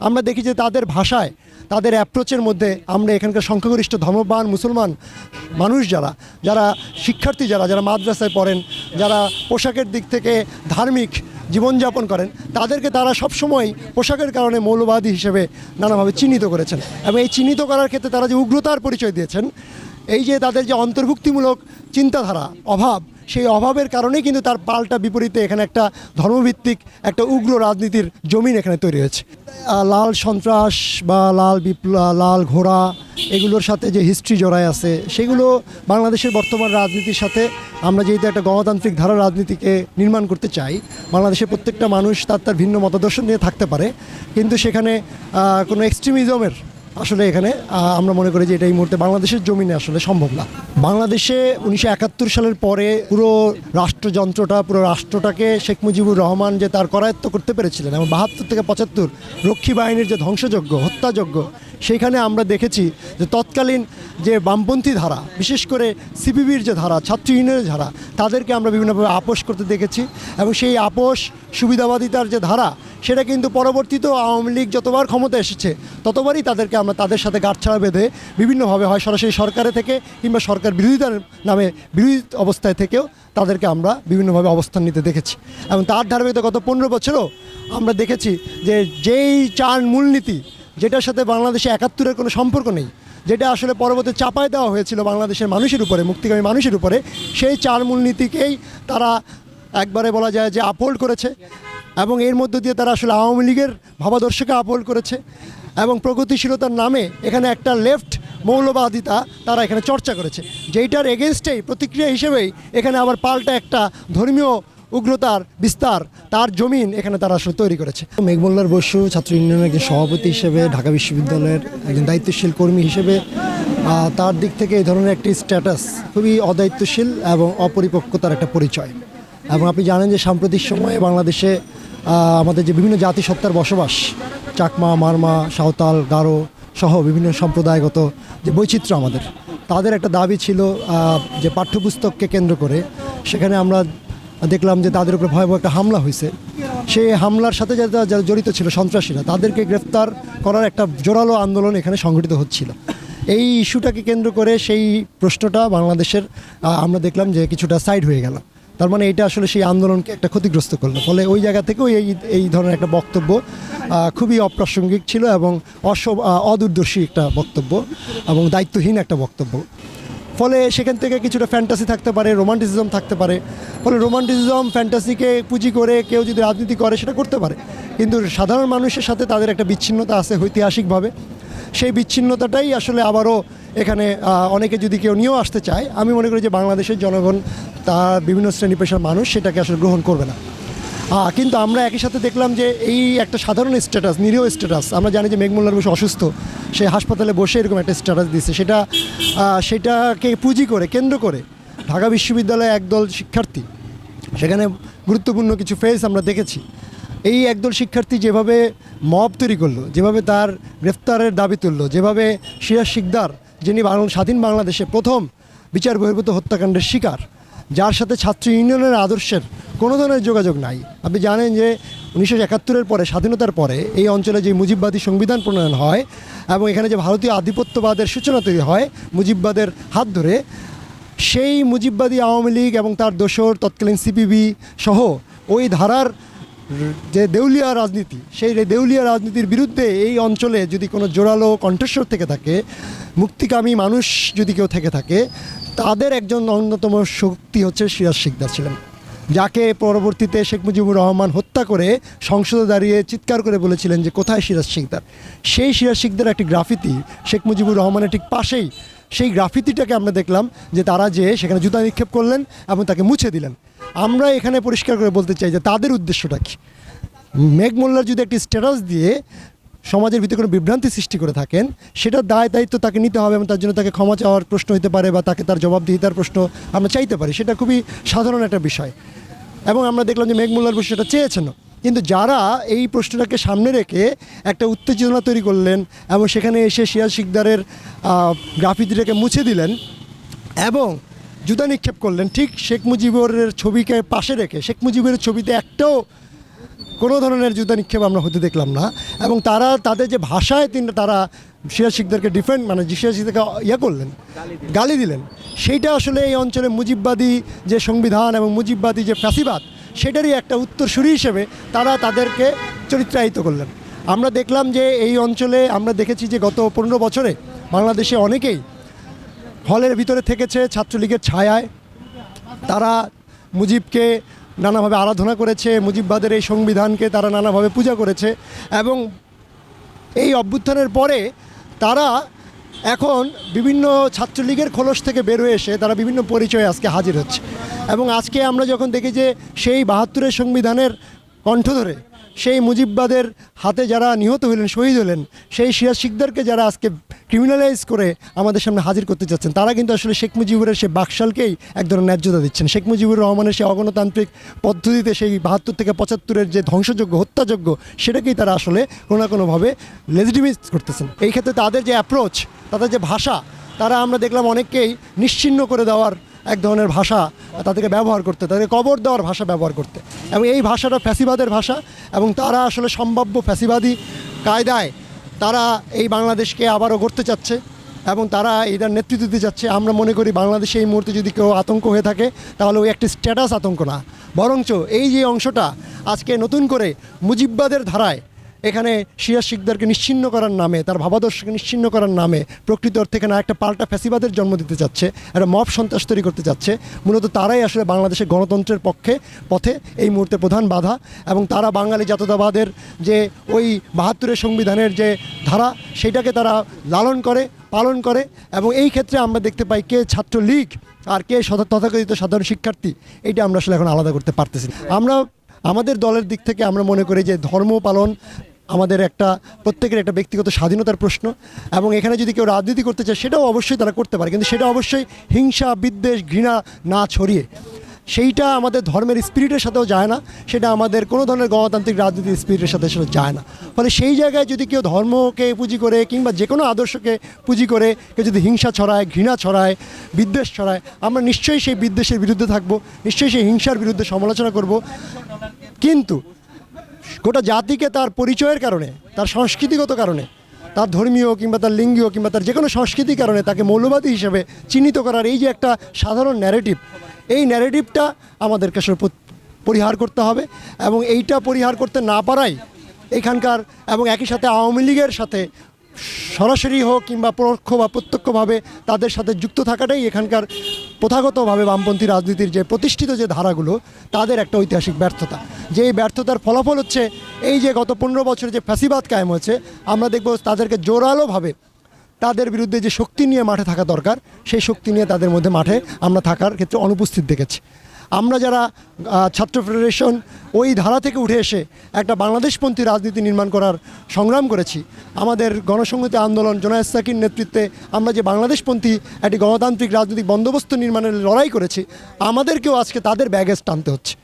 আমরা দেখি যে তাদের ভাষায়, তাদের অ্যাপ্রোচের মধ্যে আমরা এখানকার সংখ্যাগরিষ্ঠ ধর্মবান মুসলমান মানুষ যারা যারা শিক্ষার্থী যারা যারা মাদ্রাসায় পড়েন, যারা পোশাকের দিক থেকে ধার্মিক জীবনযাপন করেন, তাদেরকে তারা সবসময় পোশাকের কারণে মৌলবাদী হিসেবে নানাভাবে চিহ্নিত করেছেন। এবং এই চিহ্নিত করার ক্ষেত্রে তারা যে উগ্রতার পরিচয় দিয়েছেন, এই যে তাদের যে অন্তর্ভুক্তিমূলক চিন্তাধারা, অভাব সেই অভাবের কারণেই কিন্তু তার পাল্টা বিপরীতে এখানে একটা ধর্মভিত্তিক একটা উগ্র রাজনীতির জমিন এখানে তৈরি হয়েছে। লাল সন্ত্রাস বা লাল বিপ্লব লাল ঘোড়া, এগুলোর সাথে যে হিস্ট্রি জড়ায় আছে, সেগুলো বাংলাদেশের বর্তমান রাজনীতির সাথে আমরা যেহেতু একটা গণতান্ত্রিক ধারা রাজনীতিকে নির্মাণ করতে চাই, বাংলাদেশের প্রত্যেকটা মানুষ তার তার ভিন্ন মতাদর্শ নিয়ে থাকতে পারে। কিন্তু সেখানে কোনো এক্সট্রিমিজমের আসলে এখানে আমরা মনে করি যে এটা এই মুহূর্তে বাংলাদেশের জমিনে আসলে সম্ভব না। বাংলাদেশে উনিশশো একাত্তর সালের পরে পুরো রাষ্ট্রযন্ত্রটা, পুরো রাষ্ট্রটাকে শেখ মুজিবুর রহমান যে তার করায়ত্ত করতে পেরেছিলেন এবং বাহাত্তর থেকে পঁচাত্তর রক্ষী বাহিনীর যে ধ্বংসযজ্ঞ, হত্যাযজ্ঞ সেইখানে আমরা দেখেছি যে তৎকালীন যে বামপন্থী ধারা, বিশেষ করে সিপিবির যে ধারা, ছাত্র ইউনিয়নের ধারা, তাদেরকে আমরা বিভিন্নভাবে আপোষ করতে দেখেছি এবং সেই আপোষ, সুবিধাবাদিতার যে ধারা, সেটা কিন্তু পরবর্তীতেও আওয়ামী লীগ যতবার ক্ষমতা এসেছে, ততবারই তাদেরকে আমরা তাদের সাথে গাঁটছাড়া বেঁধে বিভিন্নভাবে হয় সরাসরি সরকারে থেকে কিংবা সরকার বিরোধিতার নামে বিরোধী অবস্থায় থেকেও তাদেরকে আমরা বিভিন্নভাবে অবস্থান নিতে দেখেছি। এবং তার ধারাবাহিকতা গত পনেরো বছরও আমরা দেখেছি যে যেই চার মূলনীতি যেটার সাথে বাংলাদেশে একাত্তরের কোনো সম্পর্ক নেই, যেটা আসলে পরবর্তী চাপায় দেওয়া হয়েছিল বাংলাদেশের মানুষের উপরে, মুক্তিকামী মানুষের উপরে, সেই চার মূলনীতিকেই তারা একবারে বলা যায় যে আপহোল্ড করেছে এবং এর মধ্য দিয়ে তারা আসলে আওয়ামী লীগের ভাবাদর্শকে আপহোল্ড করেছে এবং প্রগতিশীলতার নামে এখানে একটা লেফট মৌলবাদিতা তারা এখানে চর্চা করেছে। যেইটার এগেনস্টেই প্রতিক্রিয়া হিসেবেই এখানে আবার পাল্টা একটা ধর্মীয় উগ্রতার বিস্তার তার জমিন এখানে তারা আসলে তৈরি করেছে। মেঘমোল্লার বসু, ছাত্র ইউনিয়নের একজন সভাপতি হিসেবে, ঢাকা বিশ্ববিদ্যালয়ের একজন দায়িত্বশীল কর্মী হিসেবে তার দিক থেকে এই ধরনের একটি স্ট্যাটাস খুবই অদায়িত্বশীল এবং অপরিপক্কতার একটা পরিচয়। এবং আপনি জানেন যে সাম্প্রতিক সময়ে বাংলাদেশে আমাদের যে বিভিন্ন জাতিসত্তার বসবাস, চাকমা, মারমা, সাঁওতাল, গারো সহ বিভিন্ন সম্প্রদায়গত যে বৈচিত্র্য আমাদের, তাদের একটা দাবি ছিল যে পাঠ্যপুস্তককে কেন্দ্র করে। সেখানে আমরা দেখলাম যে তাদের উপরে ভয়াবহ একটা হামলা হয়েছে। সেই হামলার সাথে যারা যারা জড়িত ছিল সন্ত্রাসীরা, তাদেরকে গ্রেফতার করার একটা জোরালো আন্দোলন এখানে সংগঠিত হচ্ছিল। এই ইস্যুটাকে কেন্দ্র করে সেই প্রশ্নটা বাংলাদেশের আমরা দেখলাম যে কিছুটা সাইড হয়ে গেল। তার মানে এটা আসলে সেই আন্দোলনকে একটা ক্ষতিগ্রস্ত করল। ফলে ওই জায়গা থেকেও এই এই ধরনের একটা বক্তব্য খুবই অপ্রাসঙ্গিক ছিল এবং অস অদূরদর্শী একটা বক্তব্য এবং দায়িত্বহীন একটা বক্তব্য। ফলে সেখান থেকে কিছুটা ফ্যান্টাসি থাকতে পারে রোমান্টিসিজম থাকতে পারে। ফলে রোমান্টিসিজম ফ্যান্টাসিকে পুঁজি করে কেউ যদি রাজনীতি করে, সেটা করতে পারে। কিন্তু সাধারণ মানুষের সাথে তাদের একটা বিচ্ছিন্নতা আছে ঐতিহাসিকভাবে। সেই বিচ্ছিন্নতাটাই আসলে আবারও এখানে অনেকে যদি কেউ নিয়েও আসতে চায়, আমি মনে করি যে বাংলাদেশের জনগণ, তার বিভিন্ন শ্রেণি পেশার মানুষ সেটাকে আসলে গ্রহণ করবে না। আহ, কিন্তু আমরা একই সাথে দেখলাম যে এই একটা সাধারণ স্ট্যাটাস নিরীহ স্ট্যাটাস আমরা জানি যে মেঘমুল্লার বসে অসুস্থ সে হাসপাতালে বসে এরকম একটা স্ট্যাটাস দিচ্ছে সেটা সেটাকে পুঁজি করে কেন্দ্র করে ঢাকা বিশ্ববিদ্যালয়ে একদল শিক্ষার্থী সেখানে গুরুত্বপূর্ণ কিছু ফেস আমরা দেখেছি। এই একদল শিক্ষার্থী যেভাবে মব তৈরি করল যেভাবে তার গ্রেফতারের দাবি তুললো যেভাবে সিরাজ শিকদার যিনি স্বাধীন বাংলাদেশে প্রথম বিচার বহির্ভূত হত্যাকাণ্ডের শিকার যার সাথে ছাত্র ইউনিয়নের আদর্শের কোনো ধরনের যোগাযোগ নাই। আপনি জানেন যে উনিশশো একাত্তরের পরে, স্বাধীনতার পরে এই অঞ্চলে যে মুজিববাদী সংবিধান প্রণয়ন হয় এবং এখানে যে ভারতীয় আধিপত্যবাদের সূচনা তৈরি হয় মুজিববাদের হাত ধরে, সেই মুজিববাদী আওয়ামী লীগ এবং তার দোসর তৎকালীন সিপিবি সহ ওই ধারার যে দেউলিয়া রাজনীতি, সেই দেউলিয়া রাজনীতির বিরুদ্ধে এই অঞ্চলে যদি কোনো জোরালো কণ্ঠস্বর থেকে থাকে, মুক্তিকামী মানুষ যদি কেউ থেকে থাকে, তাদের একজন অন্যতম শক্তি হচ্ছে সিরাজ শিকদার ছিলেন। যাকে পরবর্তীতে শেখ মুজিবুর রহমান হত্যা করে সংসদে দাঁড়িয়ে চিৎকার করে বলেছিলেন যে কোথায় সিরাজ শিকদার? সেই সিরাজ শিকদার একটি গ্রাফিতি শেখ মুজিবুর রহমানের ঠিক পাশেই। সেই গ্রাফিতিটাকে আমরা দেখলাম যে তারা যে সেখানে জুতা নিক্ষেপ করলেন এবং তাকে মুছে দিলেন। আমরা এখানে পরিষ্কার করে বলতে চাই যে তাদের উদ্দেশ্যটা কী? মেঘ মোল্লার যদি একটি স্ট্যাটাস দিয়ে সমাজের ভিতরে কোনো বিভ্রান্তি সৃষ্টি করে থাকেন, সেটা দায় দায়িত্ব তাকে নিতে হবে এবং তার জন্য তাকে ক্ষমা চাওয়ার প্রশ্ন হতে পারে বা তাকে তার জবাবদিহিতার প্রশ্ন আমরা চাইতে পারি। সেটা খুবই সাধারণ একটা বিষয়। এবং আমরা দেখলাম যে মেঘ মোল্লার বসে সেটা চেয়েছেন কিন্তু যারা এই প্রশ্নটাকে সামনে রেখে একটা উত্তেজনা তৈরি করলেন এবং সেখানে এসে সিয়াজ শিকদারের গ্রাফিতিটাকে মুছে দিলেন এবং জুতা নিক্ষেপ করলেন, ঠিক শেখ মুজিবুরের ছবিকে পাশে রেখে, শেখ মুজিবুরের ছবিতে একটাও কোনো ধরনের যুদ্ধ নিক্ষেপ আমরা হতে দেখলাম না। এবং তারা তাদের যে ভাষায় তিনি তারা শিয়া শিখদেরকে ডিফেন্ড মানে শিয়া শিখদেরকে ইয়ে করলেন, গালি দিলেন, সেইটা আসলে এই অঞ্চলে মুজিববাদী যে সংবিধান এবং মুজিববাদী যে ফ্যাসিবাদ, সেটারই একটা উত্তরসূরি হিসেবে তারা তাদেরকে চরিত্রায়িত করলেন। আমরা দেখলাম যে এই অঞ্চলে আমরা দেখেছি যে গত পনেরো বছরে বাংলাদেশে অনেকেই হলের ভিতরে থেকেছে ছাত্রলীগের ছায়ায়। তারা মুজিবকে নানাভাবে আরাধনা করেছে, মুজিববাদের এই সংবিধানকে তারা নানাভাবে পূজা করেছে এবং এই অভ্যুত্থানের পরে তারা এখন বিভিন্ন ছাত্রলীগের খোলস থেকে বের হয়ে এসে তারা বিভিন্ন পরিচয়ে আজকে হাজির হচ্ছে। এবং আজকে আমরা যখন দেখি যে সেই বাহাত্তরের সংবিধানের কণ্ঠ ধরে সেই মুজিববাদের হাতে যারা নিহত হলেন, শহীদ হলেন, সেই সিরাজ শিকদারকে যারা আজকে ক্রিমিনালাইজ করে আমাদের সামনে হাজির করতে চাচ্ছেন তারা কিন্তু আসলে শেখ মুজিবুরের সেই বাকশালকেই এক ধরনের ন্যায্যতা দিচ্ছেন। শেখ মুজিবুর রহমানের সেই অগণতান্ত্রিক পদ্ধতিতে সেই বাহাত্তর থেকে পঁচাত্তরের যে ধ্বংসযোগ্য, হত্যাযোগ্য, সেটাকেই তারা আসলে কোনো না কোনোভাবে লেজিটিমাইজ করতেছেন। এই ক্ষেত্রে তাদের যে অ্যাপ্রোচ তাদের যে ভাষা, তারা আমরা দেখলাম অনেককেই নিশ্চিহ্ন করে দেওয়ার এক ধরনের ভাষা তাদেরকে ব্যবহার করতে, তাদেরকে কবর দেওয়ার ভাষা ব্যবহার করতে। এবং এই ভাষাটা ফ্যাসিবাদের ভাষা এবং তারা আসলে সম্ভাব্য ফ্যাসিবাদী কায়দায় তারা এই বাংলাদেশকে আবারও গড়তে চাচ্ছে এবং তারা এটার নেতৃত্ব দিতে যাচ্ছে আমরা মনে করি বাংলাদেশে এই মুহূর্তে যদি কেউ আতঙ্ক হয়ে থাকে, তাহলে ওই একটি স্ট্যাটাস আতঙ্ক না। বরঞ্চ এই যে অংশটা আজকে নতুন করে মুজিব্বাদের ধারায় এখানে শিয়া শিকদারকে নিশ্চিন্ন করার নামে, তার ভাবাদর্শকে নিশ্চিন্ন করার নামে প্রকৃত অর্থে এখানে একটা পাল্টা ফ্যাসিবাদের জন্ম দিতে চাচ্ছে, একটা মব সন্ত্রাস তৈরি করতে চাচ্ছে। মূলত তারাই আসলে বাংলাদেশের গণতন্ত্রের পক্ষে, পথে এই মুহূর্তে প্রধান বাধা এবং তারা বাঙালি জাতীয়তাবাদের যে ওই বাহাত্তরের সংবিধানের যে ধারা, সেটাকে তারা লালন করে, পালন করে এবং এই ক্ষেত্রে আমরা দেখতে পাই কে ছাত্রলীগ আর কে তথাকথিত সাধারণ শিক্ষার্থী, এইটা আমরা আসলে এখন আলাদা করতে পারতেছি আমরা, আমাদের দলের দিক থেকে আমরা মনে করি যে ধর্ম পালন আমাদের একটা, প্রত্যেকের একটা ব্যক্তিগত স্বাধীনতার প্রশ্ন। এবং এখানে যদি কেউ রাজনীতি করতে চায়, সেটাও অবশ্যই তারা করতে পারে। কিন্তু সেটা অবশ্যই হিংসা, বিদ্বেষ, ঘৃণা না ছড়িয়ে। সেইটা আমাদের ধর্মের স্পিরিটের সাথেও যায় না। সেটা আমাদের কোনো ধরনের গণতান্ত্রিক রাজনীতির স্পিরিটের সাথে সেটা যায় না। ফলে সেই জায়গায় যদি কেউ ধর্মকে পুঁজি করে কিংবা যে কোনো আদর্শকে পুঁজি করে, কেউ যদি হিংসা ছড়ায়, ঘৃণা ছড়ায়, বিদ্বেষ ছড়ায়, আমরা নিশ্চয়ই সেই বিদ্বেষের বিরুদ্ধে থাকব, নিশ্চয়ই সেই হিংসার বিরুদ্ধে সমালোচনা করব। কিন্তু গোটা জাতিকে তার পরিচয়ের কারণে, তার সংস্কৃতিগত কারণে, তার ধর্মীয় কিংবা তার লিঙ্গীয় কিংবা তার যে কোনো সংস্কৃতির কারণে তাকে মৌলবাদী হিসেবে চিহ্নিত করার এই যে একটা সাধারণ ন্যারেটিভ এই ন্যারেটিভটা আমাদেরকে পরিহার করতে হবে এবং এইটা পরিহার করতে না পারাই এখানকার এবং একই সাথে আওয়ামী লীগের সাথে সরাসরি হোক কিংবা পরোক্ষ বা প্রত্যক্ষভাবে তাদের সাথে যুক্ত থাকাটাই এখানকার প্রথাগতভাবে বামপন্থী রাজনীতির যে প্রতিষ্ঠিত যে ধারাগুলো, তাদের একটা ঐতিহাসিক ব্যর্থতা। যে এই ব্যর্থতার ফলাফল হচ্ছে এই যে গত পনেরো বছরে যে ফ্যাসিবাদ কায়েম হয়েছে, আমরা দেখব তাদেরকে জোরালোভাবে তাদের বিরুদ্ধে যে শক্তি নিয়ে মাঠে থাকা দরকার, সেই শক্তি নিয়ে তাদের মধ্যে মাঠে আমরা থাকার ক্ষেত্রে অনুপস্থিত দেখেছি। আমরা যারা ছাত্র ফেডারেশন ওই ধারা থেকে উঠে এসে একটা বাংলাদেশপন্থী রাজনীতি নির্মাণ করার সংগ্রাম করেছি, আমাদের গণসংহতি আন্দোলন, জোনায়দ সাকির নেতৃত্বে আমরা যে বাংলাদেশপন্থী একটি গণতান্ত্রিক রাজনৈতিক বন্দোবস্ত নির্মাণের লড়াই করেছি, আমাদেরকেও আজকে তাদের ব্যাগেজ টানতে হচ্ছে।